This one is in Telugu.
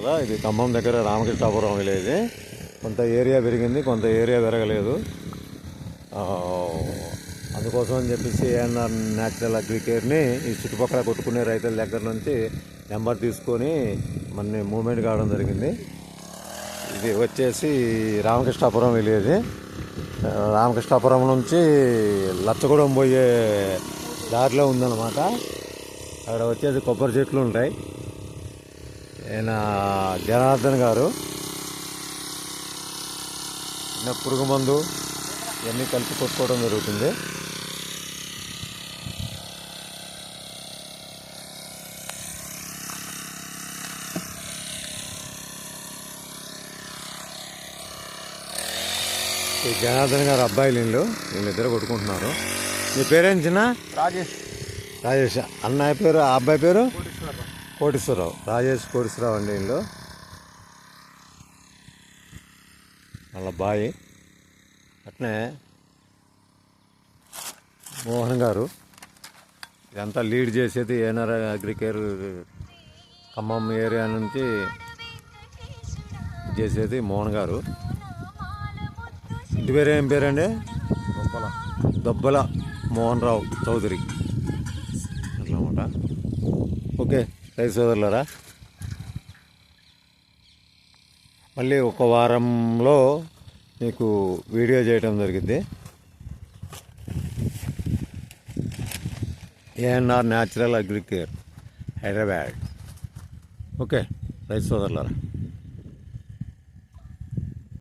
కదా? ఇది ఖమ్మం దగ్గర రామకృష్ణాపురం విలేజ్ కొంత ఏరియా పెరిగింది కొంత ఏరియా పెరగలేదు. అందుకోసం అని చెప్పేసి ఏఎన్ఆర్ న్యాచురల్ అగ్రికేర్ని ఈ చుట్టుపక్కల కొట్టుకునే రైతుల దగ్గర నుంచి నెంబర్ తీసుకొని మన మూమెంట్ కావడం జరిగింది. ఇది వచ్చేసి రామకృష్ణాపురం విలేజ్ రామకృష్ణాపురం నుంచి లచ్చగూడెం పోయే దారిలో ఉందన్నమాట. అక్కడ వచ్చేసి కొబ్బరి చెట్లు ఉంటాయి. ఈయన జనార్దన్ గారు. చిన్న పురుగు మందు ఇవన్నీ కలిపి కొట్టుకోవడం జరుగుతుంది. ఈ జనార్దన్ గారు అబ్బాయిలు వీళ్ళు వీళ్ళిద్దరు కొట్టుకుంటున్నారు. మీ పేరేం చిన్న? రాజేష్. రాజేష్. అన్నయ్య పేరు ఆ అబ్బాయి పేరు? కోటేశ్వరరావు రాజేష్ కోటేశ్వరరావు అండి వీళ్ళు వాళ్ళ బాయ్ అట్నే మోహన్ గారు. ఇదంతా లీడ్ చేసేది ఏఎన్ఆర్ అగ్రికేర్ ఖమ్మం ఏరియా నుంచి చేసేది మోహన్ గారు. ఇంటి పేరు ఏం పేరండి? గొప్పల దొబ్బల మోహన్ రావు చౌదరి. అట్లమాట ఓకే. రైతు సోదరులరా మళ్ళీ ఒక వారంలో మీకు వీడియో చేయడం జరిగింది. ANR natural agricare Hyderabad okay. రైతు సోదరులరా